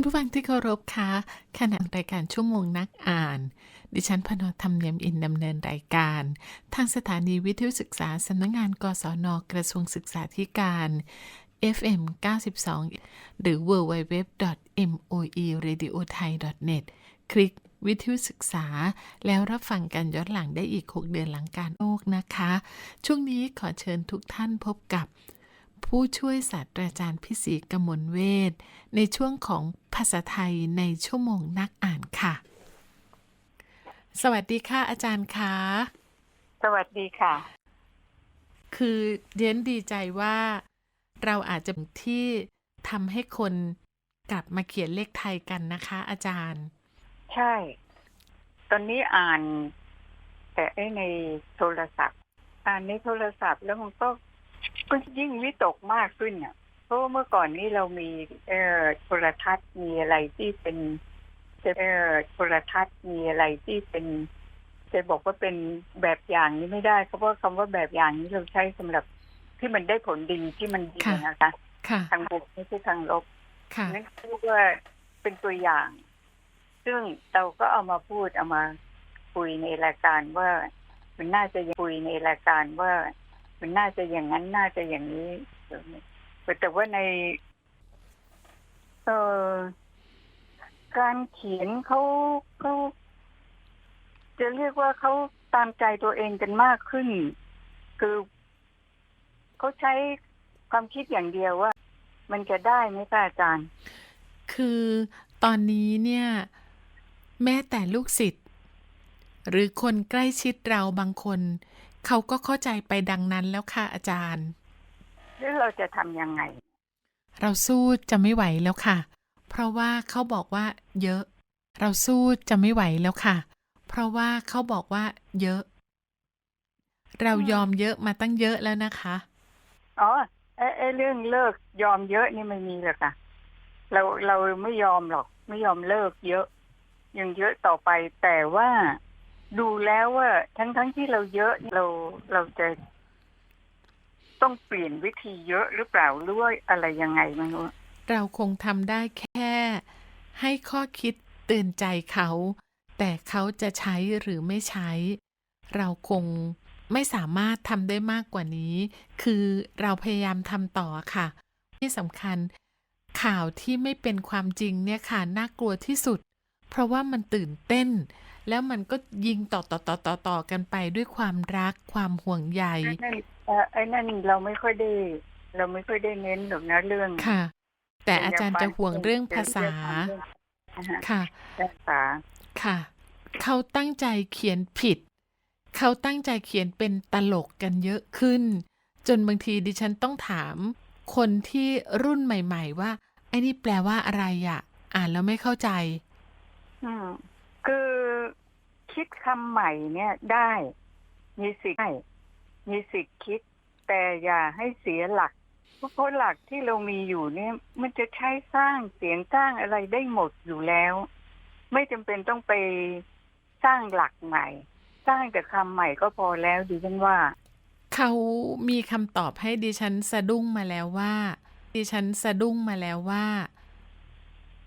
คุณผู้ฟังที่เคารพคะขณะรายการชั่วโมงนักอ่าน ดิฉันพนธรรมเนียมอินดำเนินรายการ ทางสถานีวิทยุศึกษาสำนักงงานกศนกระทรวงศึกษาธิการ FM 92 หรือ www.moeradiothai.net คลิกวิทยุศึกษา แล้วรับฟังกันย้อนหลังได้อีก 6 เดือนหลังการโอกนะคะ ช่วงนี้ขอเชิญทุกท่านพบกับ ผู้ช่วยศาสตราจารย์พิสีกมลเวทในช่วงของภาษาไทยในชั่วโมงนักอ่านค่ะ สวัสดีค่ะอาจารย์คะสวัสดีค่ะ คือเรียนดีใจว่าเราอาจจะที่ทำให้คนกลับมาเขียนเลขไทยกันนะคะ อาจารย์ ใช่ ตอนนี้อ่าน แต่ไอ้ในโทรศัพท์ อ่านในโทรศัพท์แล้วมันก็ ก็ยิ่งวิตกมากขึ้นอะ เพราะว่าเมื่อก่อนนี้เรามีเอ่อโทรทัศน์มีอะไรที่เป็นเอ่อโทรทัศน์มีอะไรที่เป็นจะบอกว่าเป็นแบบอย่างนี้ไม่ได้ เพราะว่าคำว่าแบบอย่างนี้เราใช้สำหรับที่มันได้ผลดีที่มันดีค่ะนะคะค่ะทางบวกไม่ใช่ทางลบค่ะนั่นเรียกว่าเป็นตัวอย่าง ซึ่งเราก็เอามาพูดเอามาคุยในรายการว่า มันน่าจะคุยในรายการว่า มันน่าจะอย่างนั้นน่าจะอย่างนี้แต่ว่าใน เออการเขียนเขาเขาจะเรียกว่าเขาตามใจตัวเองกันมากขึ้น คือเขาใช้ความคิดอย่างเดียวว่า มันจะได้ไหมคะอาจารย์ คือตอนนี้เนี่ย แม้แต่ลูกศิษย์หรือคนใกล้ชิดเราบางคน เขาก็เข้าใจไปดังนั้นแล้วค่ะอาจารย์ แล้วเราจะทำยังไง เราสู้จะไม่ไหวแล้วค่ะ เพราะว่าเขาบอกว่า เยอะ เราสู้จะไม่ไหวแล้วค่ะ เพราะว่าเขาบอกว่า เยอะ เรายอมเยอะมาตั้งเยอะแล้วนะคะ อ๋อไอ้ไอ้เรื่องเลิกยอมเยอะนี่ไม่มีหรอกค่ะเราเราไม่ยอมหรอก ไม่ยอมเลิกเยอะ ยังเยอะต่อไปแต่ว่า ดูแล้วว่าทั้งทั้งที่เราเยอะเราเราจะต้องเปลี่ยนวิธีเยอะหรือเปล่าหรือว่าอะไรยังไงไม่รู้เราคงทำได้แค่ ให้ข้อคิดเตือนใจเขา แต่เขาจะใช้หรือไม่ใช้ เราคงไม่สามารถทำได้มากกว่านี้ คือเราพยายามทำต่อค่ะ ที่สำคัญ ข่าวที่ไม่เป็นความจริงเนี่ยค่ะน่ากลัวที่สุด เพราะว่ามันตื่นเต้น แล้วมันก็ยิงต่อต่อต่อต่อต่อกันไปด้วยความรักความห่วงใยไอ้นั่นเอ่อไอ้นั่นเราไม่ค่อยได้ เราไม่ค่อยได้เน้นหรอกนะเรื่องค่ะ แต่อาจารย์จะห่วงเรื่องภาษาอ่าฮะค่ะภาษาค่ะ เขาตั้งใจเขียนผิด เขาตั้งใจเขียนเป็นตลกกันเยอะขึ้น จนบางทีดิฉันต้องถาม คนที่รุ่นใหม่ ๆ ว่าไอ้นี่แปลว่าอะไรอะอ่านแล้วไม่เข้าใจอืมคือ คิดคำใหม่เนี่ยได้ มีสิทธิ์มีสิทธิ์คิด แต่อย่าให้เสียหลักเพราะเพราะหลักที่เรามีอยู่เนี่ยมันจะใช้สร้างเสียงสร้างอะไรได้หมดอยู่แล้ว ไม่จำเป็นต้องไปสร้างหลักใหม่ สร้างแต่คำใหม่ก็พอแล้วดิฉันว่า เขามีคำตอบให้ดิฉันสะดุ้งมาแล้วว่า ดิฉันสะดุ้งมาแล้วว่า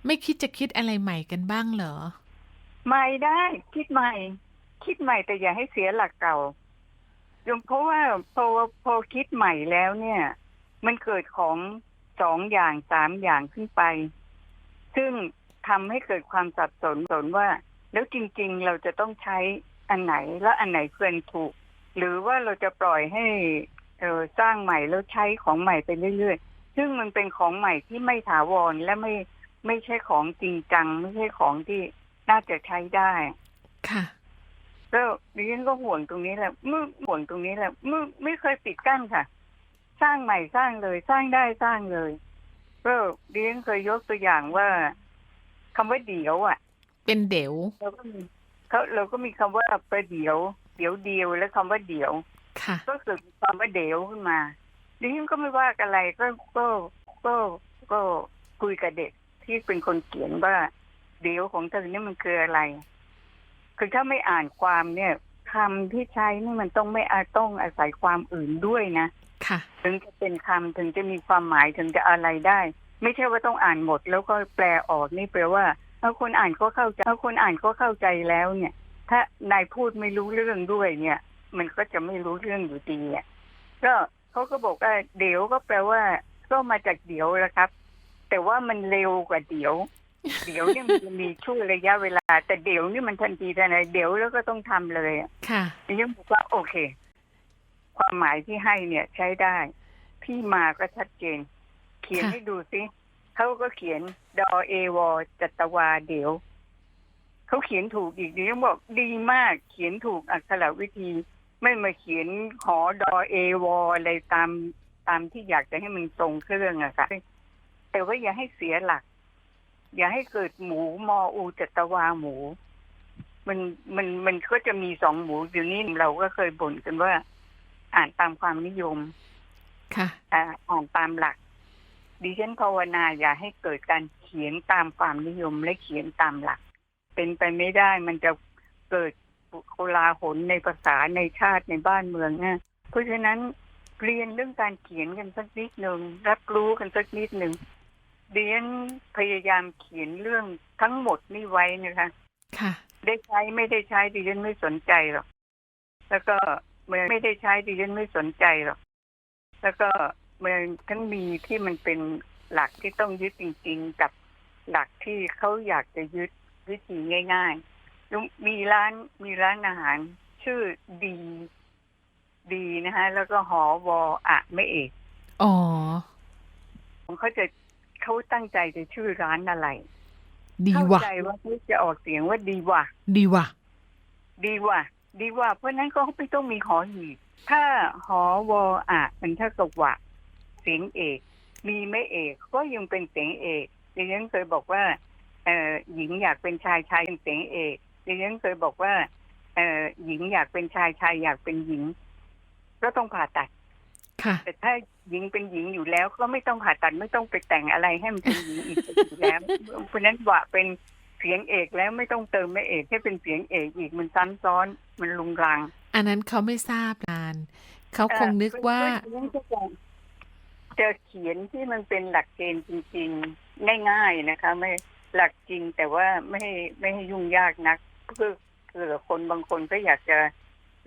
ไม่คิดจะคิดอะไรใหม่กันบ้างเหรอ ใหม่ได้คิดใหม่ คิดใหม่แต่อย่าให้เสียหลักเก่ายงเพราะว่าพอพอคิดใหม่แล้วเนี่ย มันเกิดของสองอย่างสามอย่างขึ้นไป ซึ่งทำให้เกิดความสับสนสนว่า แล้วจริง ๆ เราจะต้องใช้อันไหนแล้วอันไหนควรถูก หรือว่าเราจะปล่อยให้เออสร้างใหม่แล้วใช้ของใหม่ไปเรื่อยๆ ซึ่งมันเป็นของใหม่ที่ไม่ถาวรและไม่ไม่ใช่ของจริงจัง ไม่ใช่ของที่ น่าจะใช้ได้ค่ะก็ดิฉันก็ห่วงตรงนี้แหละไม่ห่วงตรงนี้แหละไม่ไม่เคยปิดกั้นค่ะ สร้างใหม่สร้างเลย สร้างได้สร้างเลยก็ดิฉันเคยยกตัวอย่างว่าคำว่าเดี๋ยวอะ เป็นเดี๋ยวเราก็มีเขาเราก็มีคำว่าประเดี๋ยว เดี๋ยวเดียวและคำว่าเดี๋ยวค่ะก็เกิดคำว่าเดี๋ยวขึ้นมาดิฉันก็ไม่ว่าอะไรก็ก็ก็ก็คุยกับเด็กที่เป็นคนเขียนว่า เดี๋ยวของเธอเนี่ยมันคืออะไร คือถ้าไม่อ่านความเนี่ยคำที่ใช้นี่มันต้องไม่อาต้องอาศัยความอื่นด้วยนะค่ะ ถึงจะเป็นคำถึงจะมีความหมายถึงจะอะไรได้ ไม่ใช่ว่าต้องอ่านหมด แล้วก็แปลออกนี่แปลว่าถ้าคนอ่านก็เข้าใจถ้าคนอ่านก็เข้าใจแล้วเนี่ย ถ้านายพูดไม่รู้เรื่องด้วยเนี่ย มันก็จะไม่รู้เรื่องอยู่ดีอะก็เขาก็บอกว่าเดี๋ยวก็แปลว่า ก็มาจากเดี๋ยวแล้วครับ แต่ว่ามันเร็วกว่าเดี๋ยว เดี๋ยวเนี่ยมันจะมีช่วงระยะเวลา แต่เดี๋ยวนี่มันทันทีทันใดเดี๋ยวแล้วก็ต้องทำเลยอะค่ะดิฉันบอกว่าโอเค ความหมายที่ให้เนี่ยใช้ได้ที่มาก็ชัดเจน เขียนค่ะให้ดูสิเขาก็เขียนดอเอวอจัตวาเดี๋ยวเขาเขียนถูกอีกดิฉันบอกดีมาก เขียนถูกอักขระวิธี ไม่มาเขียนหอดอเอวออะไรตามตามที่อยากจะให้มันทรงเครื่องอะค่ะแต่ว่าอย่าให้เสียหลัก อย่าให้เกิดหมูมออูจัตวาหมู มันมันมันก็จะมีสองหมูอยู่นี่เราก็เคยบ่นกันว่า อ่านตามความนิยม ค่ะอ่าอ่านตามหลักดิฉันภาวนาอย่าให้เกิดการเขียนตามความนิยมและเขียนตามหลัก เป็นไปไม่ได้มันจะเกิดโคลาหลในภาษาในชาติในบ้านเมืองนะเพราะฉะนั้นเรียนเรื่องการเขียนกันสักนิดหนึ่งรับรู้กันสักนิดหนึ่ง เรียนพยายามเขียนเรื่องทั้งหมดนี่ไว้นะคะ ค่ะ ได้ใช้ไม่ได้ใช้ดิฉันไม่สนใจหรอก แล้วก็เมื่อไม่ได้ใช้ดิฉันไม่สนใจหรอก แล้วก็เมื่อทั้งมีที่มันเป็นหลักที่ต้องยึดจริง ๆ กับหลักที่เขาอยากจะยึดวิธีง่ายๆ มีร้านมีร้านอาหาร ชื่อดีดีนะคะแล้วก็หอวออะไม่เอก อ๋อผมเขาจะ เขาตั้งใจจะชื่อร้านอะไร ดีเข้าว่ะ ใจว่าเขาจะออกเสียงว่าดีว่ะ ดีว่ะ ดีกว่าดีกว่าเพราะฉะนั้นก็ไม่ต้องมีหอหีบถ้าหอวออะมันเท่ากับว่าเสียงเอก มีไม่เอกก็ยังเป็นเสียงเอกดิฉันเคยบอกว่าเอ่อหญิงอยากเป็นชายชายเป็นเสียงเอกดิฉันเคยบอกว่าเอ่อหญิงอยากเป็นชายชายอยากเป็นหญิง ก็ต้องผ่าตัดค่ะ แต่ถ้าหญิงเป็นหญิงอยู่แล้วก็ไม่ต้องผ่าตัดไม่ต้องไปแต่งอะไรให้มันเป็นหญิงอีกอยู่แล้วเพราะฉะนั้นว่าเป็นเสียงเอกแล้วไม่ต้องเติมไม่เอกให้เป็นเสียงเอกอีกมันซ้ำซ้อนมันลุงรัง อันนั้นเขาไม่ทราบนาน เขาคงนึกว่าเอ่อเพื่อนๆจะเขียนที่มันเป็นหลักเกณฑ์จริงๆง่ายๆนะคะ ไม่หลักจริงแต่ว่าไม่ให้ไม่ให้ยุ่งยากนักเพื่อเผื่อคนบางคนก็อยากจะ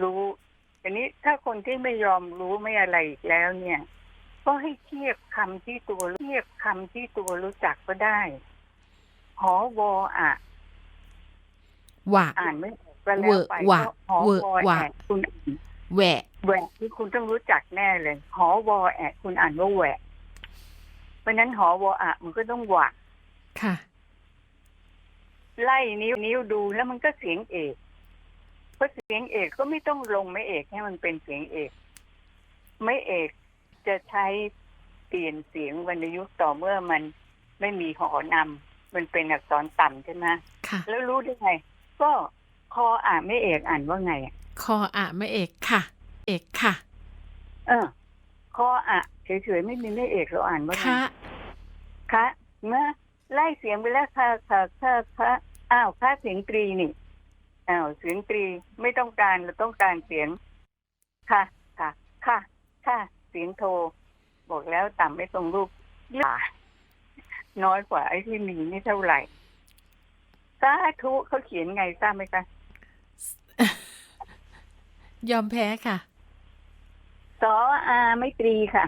รู้ ทีนี้ถ้าคนที่ไม่ยอมรู้ไม่อะไรอีกแล้วเนี่ย ก็ให้เทียบคำที่ตัวเทียบคำที่ตัวรู้จักก็ได้หอวออะว่ะอ่านไม่ออกก็แล้วไปเวอร์ว่ะก็หอเวอร์วอว่ะแอะคุณอ่านแหวะแหวะที่คุณต้องรู้จักแน่เลยหอวอแอะคุณอ่านว่าแหวะเพราะฉะนั้นหอวออะมันก็ต้องหวะค่ะ ไล่นิ้วนิ้วดูแล้วมันก็เสียงเอก เพราะเสียงเอกก็ไม่ต้องลงไม่เอกให้มันเป็นเสียงเอก ไม่เอกจะใช้เปลี่ยนเสียงวรรณยุกต์ต่อเมื่อมันไม่มีหอนำมันเป็นอักษรต่ำใช่ไหมค่ะแล้วรู้ได้ไง ก็คออ่านไม่เอกอ่านว่าไงอะคออะไม่เอกค่ะ เอกค่ะ เออคออะเฉยๆไม่มีไม่เอกเราอ่านว่าไงค่ะคะเมื่อไล่เสียงไปแล้วค่ะค่ะค่ะค่ะอ้าวค่ะเสียงตรีนี่ อ้าวเสียงตรีไม่ต้องการเราต้องการเสียง ค่ะ ค่ะ ค่ะ ค่ะ เสียงโทบอกแล้วต่ำไม่ตรงรูปอ่าน้อยกว่าไอ้ที่มีนี่เท่าไหร่สาธุเขาเขียนไงทราบไหมคะยอมแพ้ค่ะสออาไม่ตรีค่ะ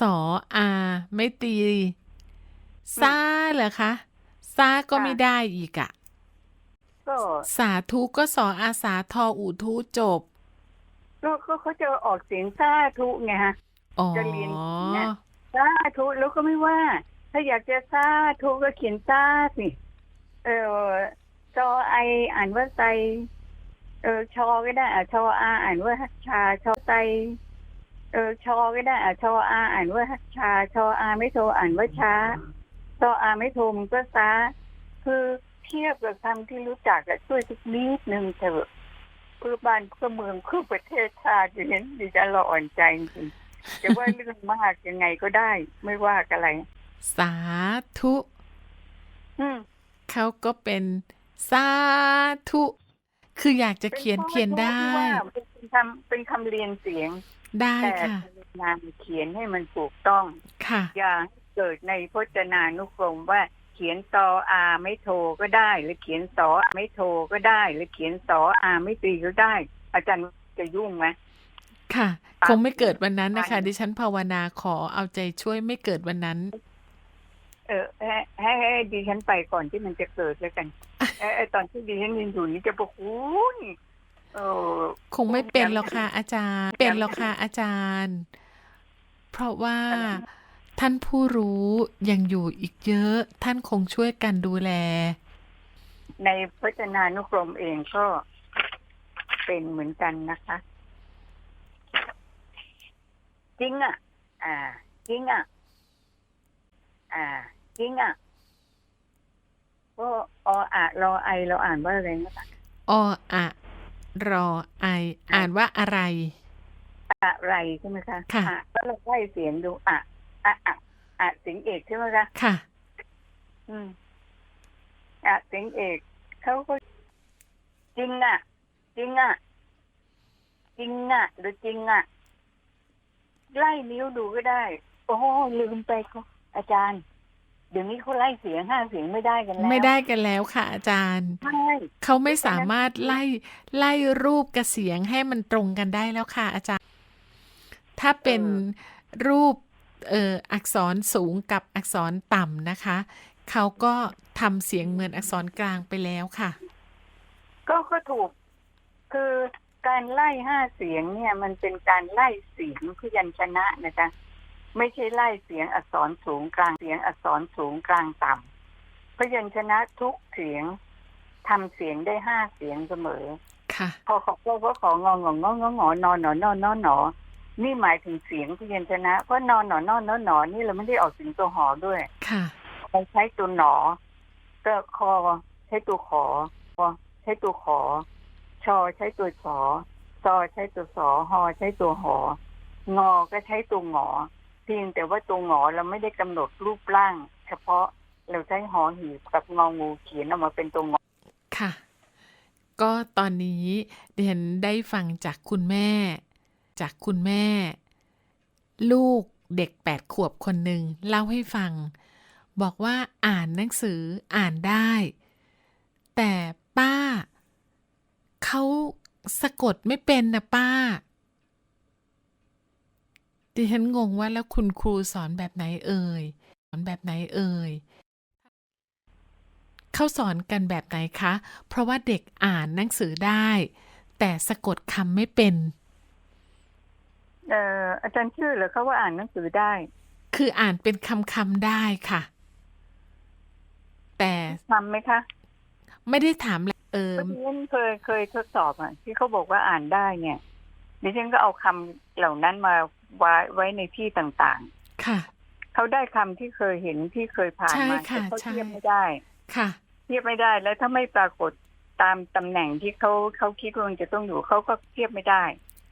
สออาไม่ตีซาเหรอคะซาก็ค่ะไม่ได้อีกอะ ก็สาธุก็สออาสาทออูทูจบ ก็ก็เขาจะออกเสียงสาธุไงฮะอ๋อจะเรียนอย่างเงี้ยสาธุแล้วก็ไม่ว่า ถ้าอยากจะสาธุก็เขียนซาสิเออจอไออ่านว่าไซเออชอก็ได้อะชออาอ่านว่าชาชอไซเออชอก็ได้อะชออาอ่านว่าชาชออาไม่โทรอ่านว่าช้าชออาไม่โทรมันก็ซาคือ เทียบกับคำที่รู้จักอะช่วยสักนิดนึงเถอะเพื่อบ้านเพื่อเมืองเพื่อประเทศชาติอย่างนี้ดิฉันเราอ่อนใจจริงๆจะว่าเรื่องมากยังไงก็ได้ ไม่ว่าอะไร สาธุอืมเขาก็เป็นสาธุ คืออยากจะเขียนเขียนได้ เป็นคำเป็นคำเรียนเสียง ได้แต่ค่ะงานเขียนให้มันถูกต้อง ค่ะ อย่าให้เเกิดในพจนานุกรมว่าเขียนตออาไม่โทก็ได้ หรือเขียนสออาไม่โทก็ได้ หรือเขียนสออาไม่ตีก็ได้ อาจารย์จะยุ่งไหมค่ะตามคงไม่เกิดวันนั้นนะคะไปดิฉันภาวนาขอเอาใจช่วยไม่เกิดวันนั้น เออให้ให้ให้ดิฉันไปก่อนที่มันจะเกิดแล้วกันเออเออตอนที่ดิฉันยังอยู่นี่จะบอกคุณเออคงไม่เป็นหรอกค่ะอาจารย์ เป็นหรอกค่ะอาจารย์ เพราะว่า ท่านผู้รู้ยังอยู่อีกเยอะท่านคงช่วยกันดูแล ในพจนานุกรมเองก็เป็นเหมือนกันนะคะ จริงอะ อ่า จริงอะ อ่า จริงอะก็ออะรอไอเราอ่านว่าอะไรนะคะออะรอไอ อ่านว่าอะไร อะไรใช่ไหมคะค่ะอ่ก็เราไล่เสียงดูอะ อะอะอะเสียงเอกใช่ไหมคะค่ะ อืมอะเสียงเอกเขาก็จริงอะ จริงอะ จริงอะ หรือจริงอะไล่นิ้วดูก็ได้ โอ้ลืมไปเขาอาจารย์ เดี๋ยวนี้เขาไล่เสียงห้าเสียงไม่ได้กันแล้ว ไม่ได้กันแล้วค่ะ อาจารย์ใช่เขาไม่สามารถไล่ไล่รูปกับเสียงให้มันตรงกันได้แล้วค่ะ อาจารย์ ถ้าเป็นรูปเอ่ออักษรสูงกับอักษรต่ำนะคะ เขาก็ทำเสียงเหมือนอักษรกลางไปแล้วค่ะ ก็ก็ถูก คือการไล่ห้าเสียงเนี่ยมันเป็นการไล่เสียงพยัญชนะนะคะไม่ใช่ไล่เสียงอักษรสูงกลางเสียงอักษรสูงกลางต่ำพยัญชนะทุกเสียงทำเสียงได้ห้าเสียงเสมอ ค่ะ พอเขาก็ก็ของงงงงงงอนอนหนอนอนอนอนี่ หมายถึงเสียงพยัญชนะเพราะนอนหนอนอนอนอนี่เราไม่ได้ออกเสียงตัวหอด้วยค่ะเราใช้ตัวหนอ ก็คอใช้ตัวขอพอใช้ตัวขอ ชอใช้ตัวชอซอใช้ตัวสอหอใช้ตัวหองอก็ใช้ตัวหงอ เพียงแต่ว่าตัวหงอเราไม่ได้กำหนดรูปร่าง เฉพาะเราใช้หอหีบกับงองูเขียนออกมาเป็นตัวงอค่ะ ก็ตอนนี้เดียนได้ฟังจากคุณแม่ จากคุณแม่ ลูกเด็กแปดขวบคนหนึ่งเล่าให้ฟัง บอกว่าอ่านหนังสืออ่านได้ แต่ป้า เขาสะกดไม่เป็นนะป้า ดิฉันงงว่าแล้วคุณครูสอนแบบไหนเอ่ย สอนแบบไหนเอ่ยเขาสอนกันแบบไหนคะ เพราะว่าเด็กอ่านหนังสือได้ แต่สะกดคำไม่เป็น อ่ออาจารย์ชื่อเหรือเขาว่าอ่านหนังสือได้ คืออ่านเป็นคำคำๆได้ค่ะ แต่ทำไหมคะ ไม่ได้ถามแหละเออเมื่อกี้เคยเคยทดสอบอะ ที่เขาบอกว่าอ่านได้เนี่ยดิฉันก็เอาคำเหล่านั้นมาไว้ไว้ในที่ต่างค่ะๆเขาได้คำที่เคยเห็นที่เคยผ่านใช่มาค่ะแต่เขาใช่เทียบไม่ได้ ค่ะ เทียบไม่ได้แล้วถ้าไม่ปรากฏตามตำแหน่งที่เขาเขาคิดว่ามันจะต้องอยู่เขาก็เทียบไม่ได้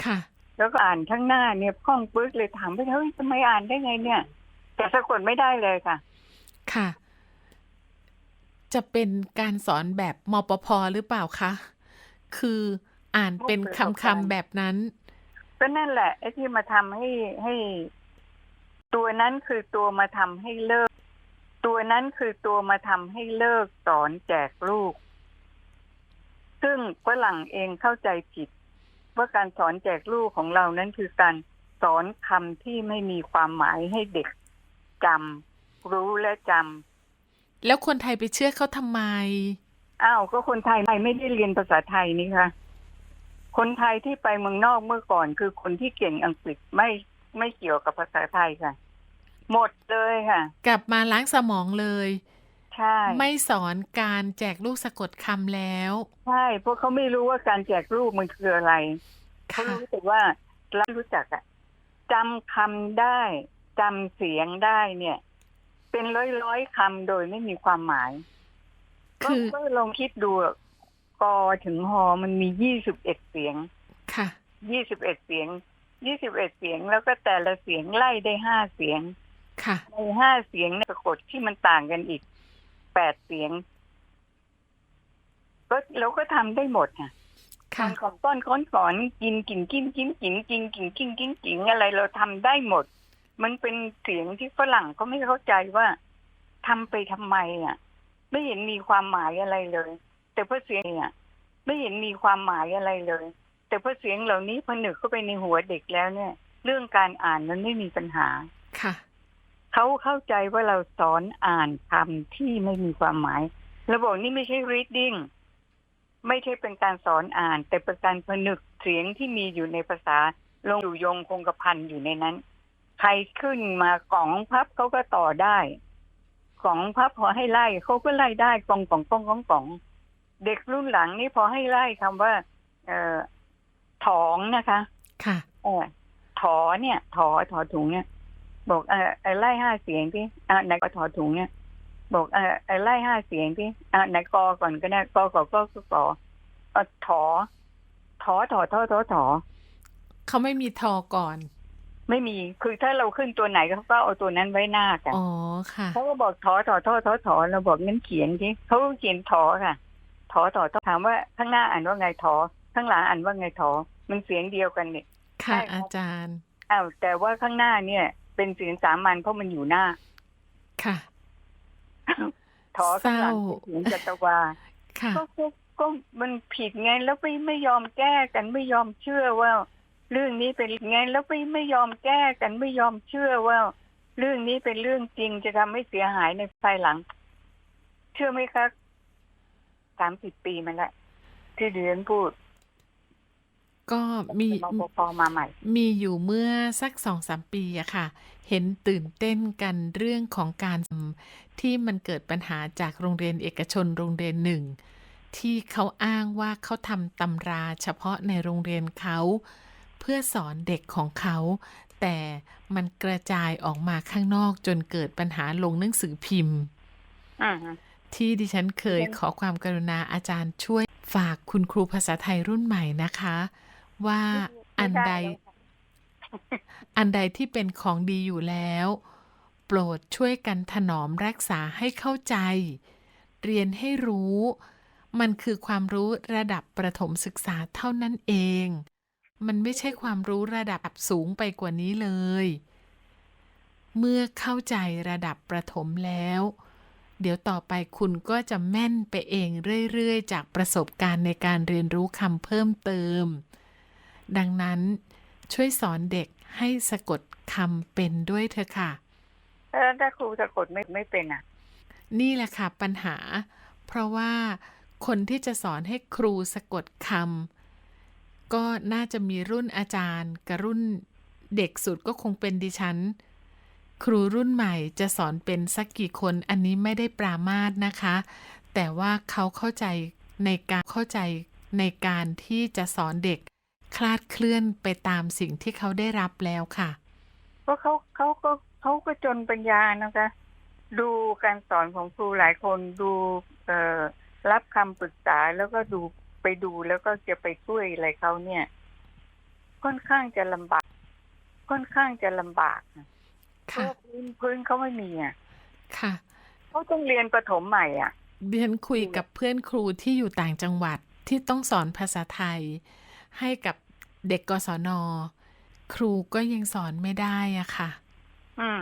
ค่ะ แล้วก็อ่านข้างหน้าเนี่ยพ้องปึ๊กเลยถามไปเฮ้ยทำไมอ่านได้ไงเนี่ย แต่สะกดไม่ได้เลยค่ะ ค่ะ จะเป็นการสอนแบบมปพหรือเปล่าคะคืออ่านเป็นคำคำๆแบบนั้น ก็นั่นแหละไอ้ที่มาทำให้ให้ ตัวนั้นคือตัวมาทำให้เลิก ตัวนั้นคือตัวมาทำให้เลิกสอนแจกลูก ซึ่งฝรั่งเองเข้าใจผิด ว่าการสอนแจกลูกของเรานั้นคือการสอนคำที่ไม่มีความหมายให้เด็กจำรู้และจำแล้วคนไทยไปเชื่อเขาทำไม อ้าวก็คนไทยไม่ได้เรียนภาษาไทยนี่คะคนไทยที่ไปเมืองนอกเมื่อก่อน คือคนที่เก่งอังกฤษไม่ไม่เกี่ยวกับภาษาไทยค่ะ หมดเลยค่ะ กลับมาล้างสมองเลย ใช่ ไม่สอนการแจกลูกสะกดคำแล้ว ใช่เพราะเขาไม่รู้ว่าการแจกรูปมันคืออะไรเขาค่ะรู้แต่ว่าเรารู้จักอะจำคำได้จำเสียงได้เนี่ย เป็นร้อยร้อยๆคำโดยไม่มีความหมายก็คือก็ลองคิดดูอะกอถึงหอมันมียี่สิบเอ็ดเสียง ค่ะ ยี่สิบเอ็ดเสียง ยี่สิบเอ็ดเสียง แล้วก็แต่ละเสียงไล่ได้ห้าเสียง ค่ะ ในห้าเสียงเนี่ยปรากฏที่มันต่างกันอีก แปดเสียงก็เราก็ทำได้หมดค่ะค่ะทำของต้นค้อนก่อนกินกินกินกินกินกินกินกินกินกินอะไรเราทำได้หมด มันเป็นเสียงที่ฝรั่งก็ไม่เข้าใจว่าทำไปทำไมอะ ไม่เห็นมีความหมายอะไรเลย แต่พอเสียงเนี่ยไม่เห็นมีความหมายอะไรเลย แต่พอเสียงเหล่านี้ผนึกเข้าไปในหัวเด็กแล้วเนี่ย เรื่องการอ่านมันไม่มีปัญหาค่ะ เขาเข้าใจว่าเราสอนอ่านคำที่ไม่มีความหมายเราบอกนี่ไม่ใช่ reading ไม่ใช่เป็นการสอนอ่าน แต่เป็นการผนึกเสียงที่มีอยู่ในภาษาลงอยู่ยงคงกระพันอยู่ในนั้น ใครขึ้นมากล่องพับเขาก็ต่อได้กล่องพับพอให้ไล่เขาก็ไล่ได้กล่องกล่องกล่องกล่องกล่องเด็กรุ่นหลังนี่พอให้ไล่คำว่า เอ่อถองนะคะ ค่ะเออถอเนี่ย ถอถอถุงเนี่ย บอกเออเออไล่ห้าเสียงที่อ่าไหนก็ถอถุงเนี่ย บอกเออเออไล่ห้าเสียงที่อ่าไหนกอก่อนก็ได้กอก่อก็ก็กอเออถอถอถอถอถอถอเขาไม่มีทอก่อน ไม่มีคือถ้าเราขึ้นตัวไหนเขาก็เอาตัวนั้นไว้หน้ากันอ๋อค่ะเขาก็บอกถอถอถอถอถอเราบอกงั้นเขียนที่เขาก็เขียนถอค่ะถอถอถอถามว่าข้างหน้าอ่านว่าไงถอข้างหลังอ่านว่าไงถอมันเสียงเดียวกันเนี่ยค่ะใช่ครับอาจารย์อ้าวแต่ว่าข้างหน้าเนี่ย เป็นเสียงสามัญเพราะมันอยู่หน้า ค่ะถอข้างหลังเศร้าเป็นเสียงจัตวาค่ะก็ก็ก็มันผิดไงแล้วไม่ไม่ยอมแก้กันไม่ยอมเชื่อว่า เรื่องนี้เป็นไงแล้วไม่ไม่ยอมแก้กันไม่ยอมเชื่อว่า เรื่องนี้เป็นเรื่องจริงจะทำให้เสียหายในภายหลัง เชื่อไหมครับสามสิบปีมาแล้วที่เดือนพูด ก็มีมปปมาใหม่ มีอยู่เมื่อสักสองสามปีอะค่ะ เห็นตื่นเต้นกันเรื่องของการที่มันเกิดปัญหาจากโรงเรียนเอกชนโรงเรียนหนึ่ง ที่เขาอ้างว่าเขาทำตำราเฉพาะในโรงเรียนเขา เพื่อสอนเด็กของเขา แต่มันกระจายออกมาข้างนอกจนเกิดปัญหาลงหนังสือพิมพ์อืมที่ดิฉันเคยดิฉันขอความกรุณาอาจารย์ช่วยฝากคุณครูภาษาไทยรุ่นใหม่นะคะ ว่าอันใด อันใดที่เป็นของดีอยู่แล้ว โปรดช่วยกันถนอมรักษาให้เข้าใจ เรียนให้รู้ มันคือความรู้ระดับประถมศึกษาเท่านั้นเอง มันไม่ใช่ความรู้ระดับสูงไปกว่านี้เลย เมื่อเข้าใจระดับประถมแล้วเดี๋ยวต่อไปคุณก็จะแม่นไปเองเรื่อย ๆ จากประสบการณ์ในการเรียนรู้คำเพิ่มเติม ดังนั้นช่วยสอนเด็กให้สะกดคำเป็นด้วยเถอะค่ะแล้วถ้าครูสะกดไม่ไม่เป็นอะ นี่แหละค่ะปัญหา เพราะว่าคนที่จะสอนให้ครูสะกดคำก็น่าจะมีรุ่นอาจารย์กับรุ่นเด็กสุดก็คงเป็นดิฉัน ครูรุ่นใหม่จะสอนเป็นสักกี่คนอันนี้ไม่ได้ปรามาสนะคะ แต่ว่าเขาเข้าใจในการเข้าใจในการที่จะสอนเด็ก คลาดเคลื่อนไปตามสิ่งที่เขาได้รับแล้วค่ะ เพราะเขาเขาก็เขาก็จนปัญญานะคะ ดูการสอนของครูหลายคนดูเอ่อรับคำปรึกษาแล้วก็ดูไปดูแล้วก็จะไปช่วยอะไรเขาเนี่ย ค่อนข้างจะลำบาก ค่อนข้างจะลำบากนะเพราะค่ะว่าพื้นพื้นเขาไม่มีอะค่ะเขาต้องเรียนประถมใหม่อะเรียนคุยกับเพื่อนครูที่อยู่ต่างจังหวัดที่ต้องสอนภาษาไทย ให้กับเด็กกศน ครูก็ยังสอนไม่ได้อะค่ะ อืม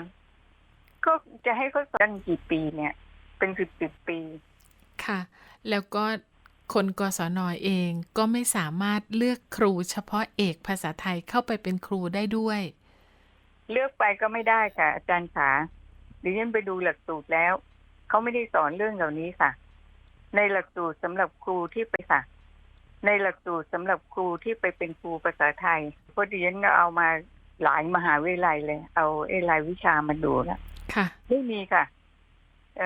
ก็จะให้เขาสอนกี่ปีเนี่ย เป็นสิบสิบปี ค่ะ แล้วก็คนกศนเองก็ไม่สามารถเลือกครูเฉพาะเอกภาษาไทยเข้าไปเป็นครูได้ด้วย เลือกไปก็ไม่ได้ค่ะ อาจารย์ขาดิฉันไปดูหลักสูตรแล้ว เขาไม่ได้สอนเรื่องเหล่านี้ค่ะ ในหลักสูตรสำหรับครูที่ไปค่ะ ในหลักสูตรสำหรับครูที่ไปเป็นครูภาษาไทยเพราะดิฉันก็เอามาหลายมหาวิทยาลัยเลย เอาไอ้รายวิชามาดูแล้วค่ะไม่มีค่ะ เอ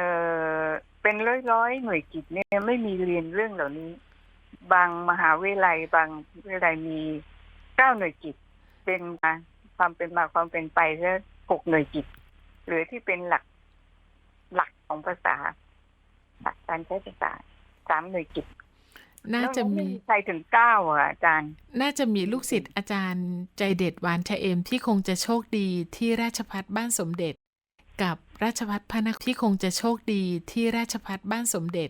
อเป็นร้อยร้อยๆหน่วยกิจเนี่ยไม่มีเรียนเรื่องเหล่านี้ บางมหาวิทยาลัย บางวิทยาลัยมีเก้าหน่วยกิจ เป็นมาความเป็นมาความเป็นไปแล้วหกหน่วยกิจหรือที่เป็นหลักหลักของภาษาหลักการใช้ภาษาสามหน่วยกิจ น่าจะแล้วมีไใครถึงเก้าอะอาจารย์ น่าจะมีลูกศิษย์อาจารย์ใจเด็ดหวานชะเอมที่คงจะโชคดีที่ราชพัฒบ้านสมเด็จ กับราชพัฒพระนครที่คงจะโชคดีที่ราชพัฒบ้านสมเด็จ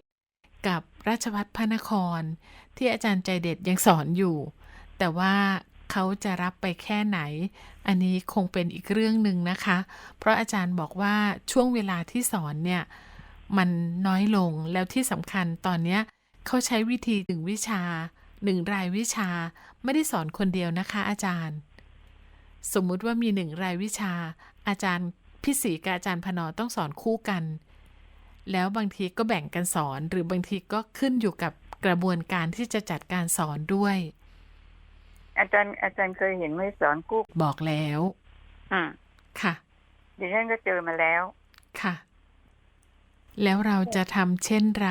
กับราชพัฒพระนคร ที่อาจารย์ใจเด็ดยังสอนอยู่ แต่ว่าเขาจะรับไปแค่ไหน อันนี้คงเป็นอีกเรื่องหนึ่งนะคะ เพราะอาจารย์บอกว่าช่วงเวลาที่สอนเนี่ยมันน้อยลงแล้วที่สำคัญตอนเนี้ย เขาใช้วิธีหนึ่งวิชาหนึ่งรายวิชาไม่ได้สอนคนเดียวนะคะอาจารย์ สมมุติว่ามีหนึ่งรายวิชา อาจารย์พิศรีกับอาจารย์พนอต้องสอนคู่กัน แล้วบางทีก็แบ่งกันสอนหรือบางทีก็ขึ้นอยู่กับกระบวนการที่จะจัดการสอนด้วย อาจารย์อาจารย์เคยเห็นไหม่สอนกู้บอกแล้ว อืมค่ะดิฉันก็เจอมาแล้ว ค่ะ แล้วเราจะทำเช่นไร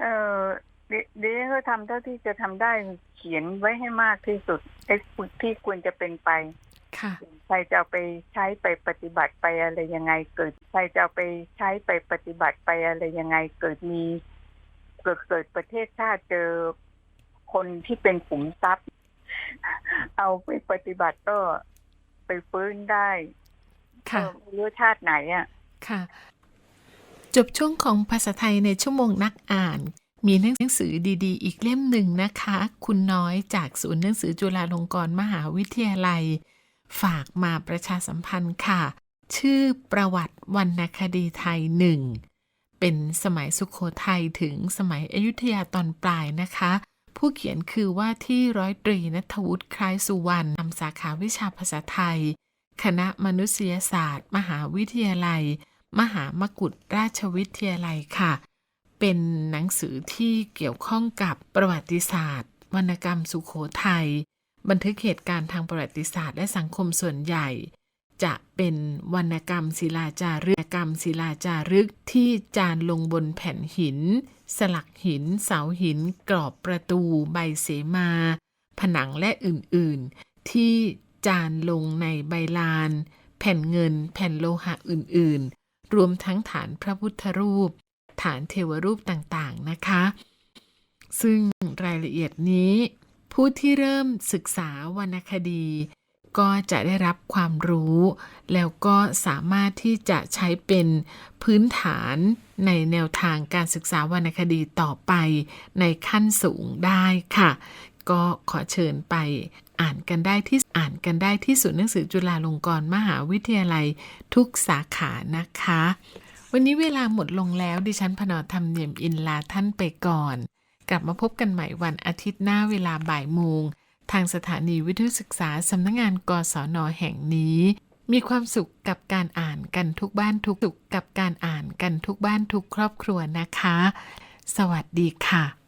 เออดิดิฉันก็ทำเท่าที่จะทำได้เขียนไว้ให้มากที่สุดไอ้ที่ควรจะเป็นไปค่ะใครจะเอาไปใช้ไปปฏิบัติไปอะไรยังไงเกิด ใครจะเอาไปใช้ไปปฏิบัติไปอะไรยังไงเกิดมีเกิดเกิดประเทศชาติเจอคนที่เป็นขุมทรัพย์ เอาไปปฏิบัติก็ไปฟื้นได้ค่ะก็ไม่รู้ชาติไหนอะค่ะ จบช่วงของภาษาไทยในชั่วโมงนักอ่าน มีหนังสือดีๆ อีกเล่มหนึ่งนะคะ คุณน้อยจากศูนย์หนังสือจุฬาลงกรณ์มหาวิทยาลัย ฝากมาประชาสัมพันธ์ค่ะ ชื่อประวัติวรรณคดีไทยหนึ่งเป็นสมัยสุขโขทัยถึงสมัยอยุธยาตอนปลายนะคะ ผู้เขียนคือว่าที่ร้อยตรีนัทวุฒิคล้ายสุวรรณนำสาขาวิชาภาษาไทย คณะมนุษยศาสตร์ มหาวิทยาลัย มหามกุฏราชวิทยาลัยค่ะ เป็นหนังสือที่เกี่ยวข้องกับประวัติศาสตร์ วรรณกรรมสุขโขทัยบันทึกเหตุการณ์ทางประวัติศาสตร์และสังคมส่วนใหญ่ จะเป็นวรรณกรรมศิลาจารึกวรรณกรรมศิลาจารึกที่จานลงบนแผ่นหิน สลักหิน เสาหิน กรอบประตู ใบเสมา ผนังและอื่นๆ ที่จานลงในใบลาน แผ่นเงิน แผ่นโลหะอื่นๆ รวมทั้งฐานพระพุทธรูป ฐานเทวรูปต่างๆนะคะ ซึ่งรายละเอียดนี้ ผู้ที่เริ่มศึกษาวรรณคดี ก็จะได้รับความรู้ แล้วก็สามารถที่จะใช้เป็นพื้นฐานในแนวทางการศึกษาวรรณคดีต่อไปในขั้นสูงได้ค่ะ ก็ขอเชิญไป อ่านกันได้ที่อ่านกันได้ที่ศูนย์หนังสือจุฬาลงกรณ์มหาวิทยาลัยทุกสาขานะคะ วันนี้เวลาหมดลงแล้วดิฉันพนอธรรมเนียมอินลาท่านไปก่อน กลับมาพบกันใหม่วันอาทิตย์หน้าเวลาบ่ายโมงทางสถานีวิทยุศึกษาสำนักงงานกศนแห่งนี้ มีความสุขกับการอ่านกันทุกบ้านทุกสุขกับการอ่านกันทุกบ้านทุกครอบครัวนะคะ สวัสดีค่ะ